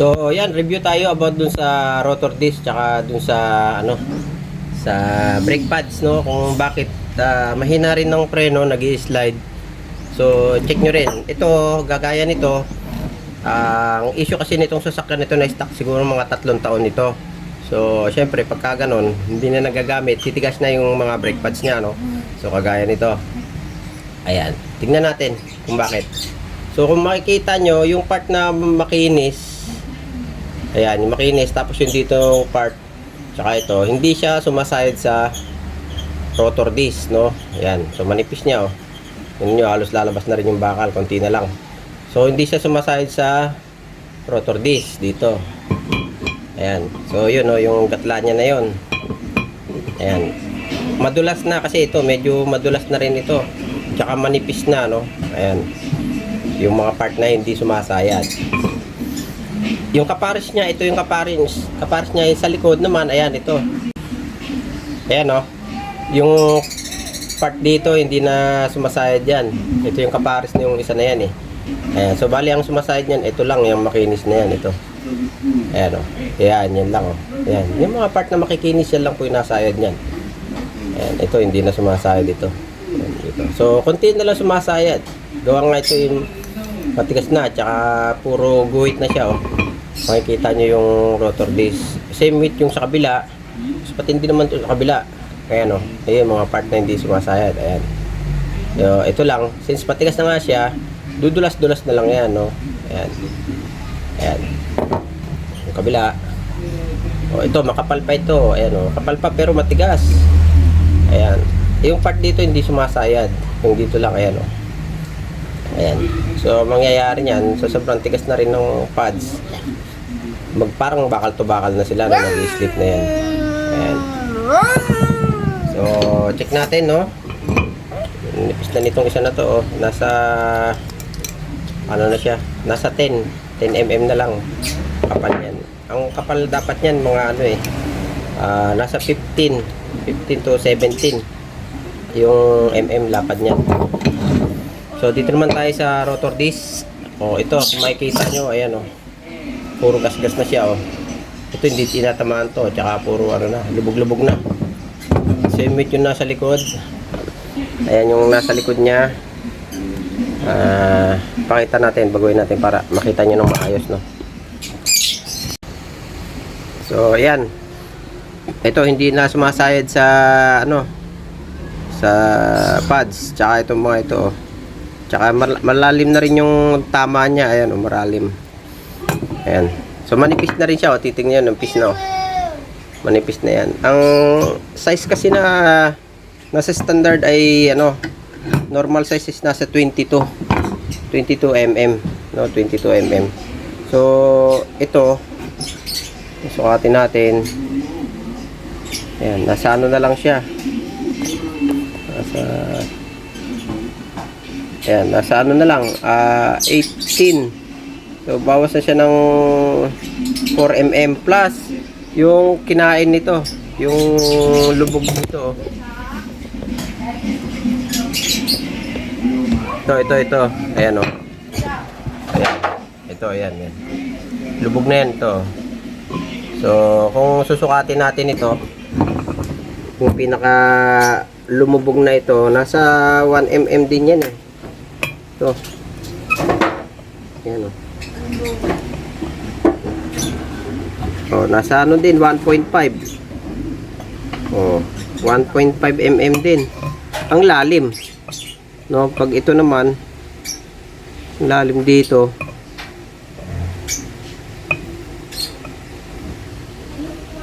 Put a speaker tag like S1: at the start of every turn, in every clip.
S1: So, yan, review tayo about dun sa rotor disc tsaka dun sa ano sa brake pads no kung bakit ah, mahina rin ng preno nag slide So, check nyo rin. Ito, gagaya nito, ah, ang issue kasi nitong sasakyan nito na stock siguro mga tatlong taon nito. So, syempre, pagka ganon, hindi na nagagamit, titigas na yung mga brake pads niya, no? So, kagaya nito. Ayan. Tingnan natin kung bakit. So, kung makikita nyo, yung part na makinis, ayan, yung makinis, tapos yung dito part, tsaka ito, hindi siya sumasayad sa rotor disc, no? Ayan. So, manipis niya, oh. Yun nyo, halos lalabas na rin yung bakal, konti na lang. So, hindi siya sumasayad sa rotor disc dito. Ayan. So, yun, no, yung gatla niya na yun. Ayan. Madulas na kasi ito, medyo madulas na rin ito. Tsaka manipis na, no? Ayan. Yung mga part na hindi sumasayad. Yung kapares niya, ito yung kapares. Kapares niya yung sa likod naman, ayan, ito. Ayan, no? Yung part dito, hindi na sumasayad yan. Ito yung kapares yung isa na yan, eh. Ayan, so bali ang sumasayad niyan, ito lang, yung makinis na yan, ito. Ayan, o. Ayan, yan lang, o. Ayan, yung mga part na makikinis, yan lang po yung nasayad niyan. Ayan, ito, hindi na sumasayad ito. Ayan, dito. So, konti na lang sumasayad. Gawa nga ito yung matigas na, tsaka puro guhit na siya, oh. Makikita nyo yung rotor disc. Same with yung sa kabila. Mas patindi naman ito sa kabila. Ayan, oh. Ayan, mga part na hindi sumasayad. Ayan. So, ito lang. Since patigas na nga siya, dudulas-dulas na lang yan, no? Ayan. Ayan. Yung kabila. Oh, ito, makapal pa ito. Ayan, oh. Makapal pa pero matigas. Ayan. Yung part dito hindi sumasayad. Yung dito lang, ayan, oh. Ayan. So, mangyayari niyan, so sobrang tigas na rin ng pads. Mag, parang bakal to bakal na sila na nag-slip na yan. Ayan. So, check natin, no? Nipis na nitong isa na to, oh. Nasa, ano na siya? Nasa 10. 10 mm na lang. Kapal yan. Ang kapal dapat yan, mga ano eh. ah, nasa 15. 15 to 17. Yung mm lapad niyan. So, dito naman tayo sa rotor disc. Oh, ito, kung makikita nyo, ayan, oh. Puro gas-gas na siya, oh. Ito, hindi tinatamaan to. Tsaka puro, ano na, lubog-lubog na. Same with yung nasa likod. Ayan yung nasa likod niya. Ah, pakita natin, baguhin natin para makita nyo ng maayos, no. So, ayan. Ito hindi na sumasayad sa ano sa pads, tsaka itong mga ito. oh. Tsaka mal- malalim na rin yung tama niya, ayan, oh, maralim. Ayan. So manipis na rin siya, oh. titingnan nyo, manipis na. Oh. Manipis na yan. Ang size kasi na nasa standard ay ano, normal size is nasa 22. 22 mm, no, 22 mm. So, ito sukatin natin. Ayan, nasa ano na lang siya. Nasa Ayan, nasa ano na lang, ah 18. So, bawas na siya ng 4 mm plus yung kinain nito, yung lubog nito. oh. Ito, ito, ito. Ayan o. Ayan. Ito, ayan, ayan. Lubog na yan ito. So, kung susukatin natin ito, yung pinaka lumubog na ito, nasa 1 mm din yan eh. Ito. Ayan o. Oh, nasa ano din 1.5. Oh, 1.5 mm din. Ang lalim. No, pag ito naman lalim dito.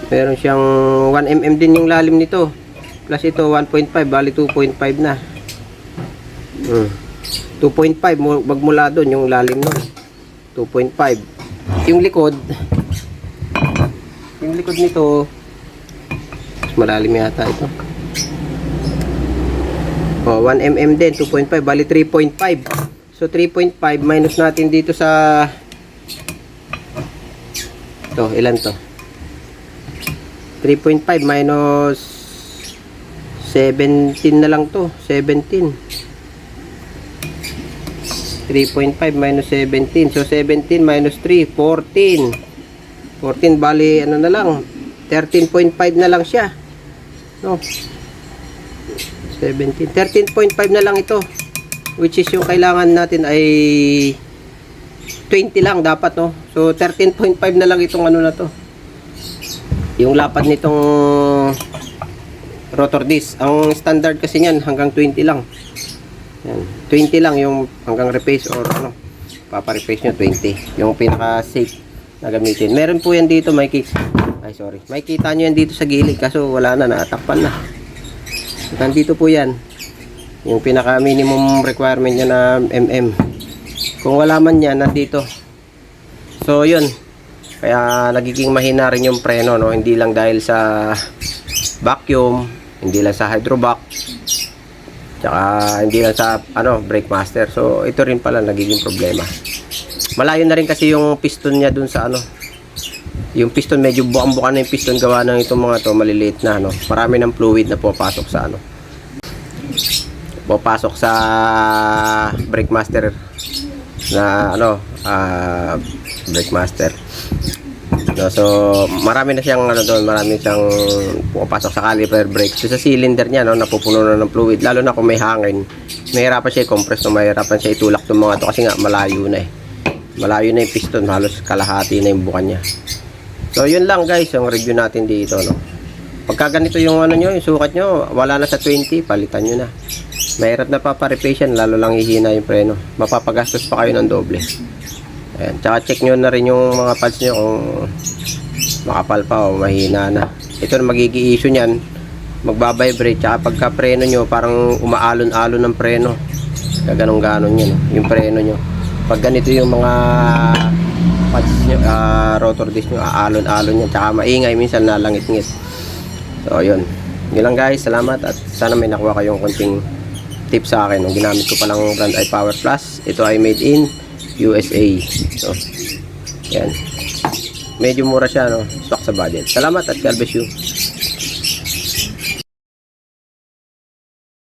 S1: Meron siyang 1 mm din yung lalim nito. Plus ito 1.5, bali 2.5 na. Hmm. 2.5 mo- magmula doon yung lalim nun. 2.5. Yung likod yung likod nito malalim yata ito. Oh 1 mm din 2.5 bali 3.5 so 3.5 minus natin dito sa to ilan to? 3.5 minus 17 na lang to 17 3.5 minus 17 so 17 minus 3 14 14 bali ano na lang 13.5 na lang siya. No? 17 13.5 na lang ito which is yung kailangan natin ay 20 lang dapat no? So 13.5 na lang itong ano na to. Yung lapad nitong rotor disc ang standard kasi niyan hanggang 20 lang yan. 20 lang yung hanggang repace or ano papa-repace nyo 20 yung pinaka safe na gamitin. Meron po yan dito may ay sorry. May kita nyo yan dito sa gilid kaso wala na naatakpan na. Nandito po yan. Yung pinaka minimum requirement niya na mm kung wala man yan nandito. So yun. Kaya nagiging mahina rin yung preno no? Hindi lang dahil sa vacuum hindi lang sa hydrovac tsaka hindi lang sa ano brake master. So ito rin pala nagiging problema. Malayo na rin kasi yung piston niya dun sa ano yung piston medyo bukang-buka na yung piston gawa ng itong mga to maliliit na ano. Marami ng fluid na pupasok sa ano pupasok sa brake master na ano ah brake master no, so marami na siyang ano doon marami siyang pupasok sa caliper brake. So, sa cylinder niya no napupuno na ng fluid lalo na kung may hangin. Mahirapan siya i-compress no mahirapan siya itulak ng mga to kasi nga malayo na eh. Malayo na yung piston halos kalahati na yung bukan niya. So yun lang guys yung review natin dito no. Pagka ganito yung ano nyo yung sukat nyo wala na sa 20 palitan nyo na. Mahirap na paparepace yan lalo lang hihina yung preno. Mapapagastos pa kayo ng doble Ayan. Tsaka check nyo na rin yung mga pads nyo kung makapal pa o mahina na. Ito na magiging issue niyan. Magbabibrate. Tsaka pagka preno nyo, parang umaalon-alon ng preno. Kaya ganun-ganon yun. Yung preno nyo. Pag ganito yung mga pads nyo, ah, rotor disc nyo, aalon-alon yan. Tsaka maingay, minsan nalangit-ngit. So, yun. Yun lang guys. Salamat at sana may nakuha kayong konting tips sa akin. Ang ginamit ko palang brand ay Power Plus. Ito ay made in USA. So, yan. Medyo mura siya, no? Stock sa budget. Salamat at God bless you.